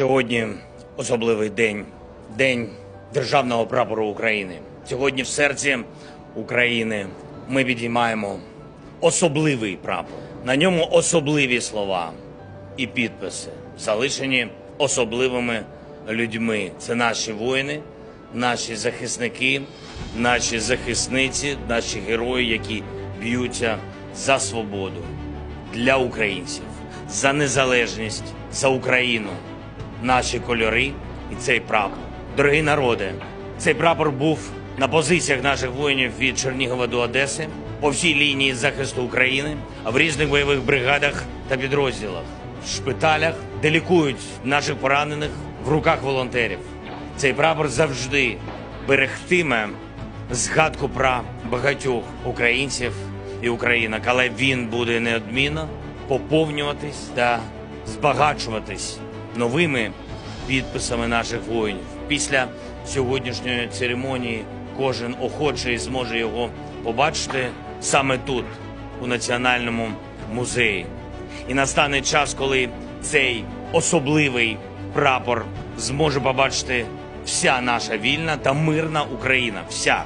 Сьогодні особливий день, день державного прапору України. Сьогодні в серці України ми підіймаємо особливий прапор. На ньому особливі слова і підписи, залишені особливими людьми. Це наші воїни, наші захисники, наші захисниці, наші герої, які б'ються за свободу для українців, за незалежність, за Україну, наші кольори і цей прапор. Дорогі народи, цей прапор був на позиціях наших воїнів від Чернігова до Одеси, по всій лінії захисту України, в різних бойових бригадах та підрозділах, в шпиталях, де лікують наших поранених в руках волонтерів. Цей прапор завжди берегтиме згадку про багатьох українців і українок, але він буде неодмінно поповнюватись та збагачуватись новими підписами наших воїнів. Після сьогоднішньої церемонії кожен охочий зможе його побачити саме тут, у національному музеї. І настане час, коли цей особливий прапор зможе побачити вся наша вільна та мирна Україна. Вся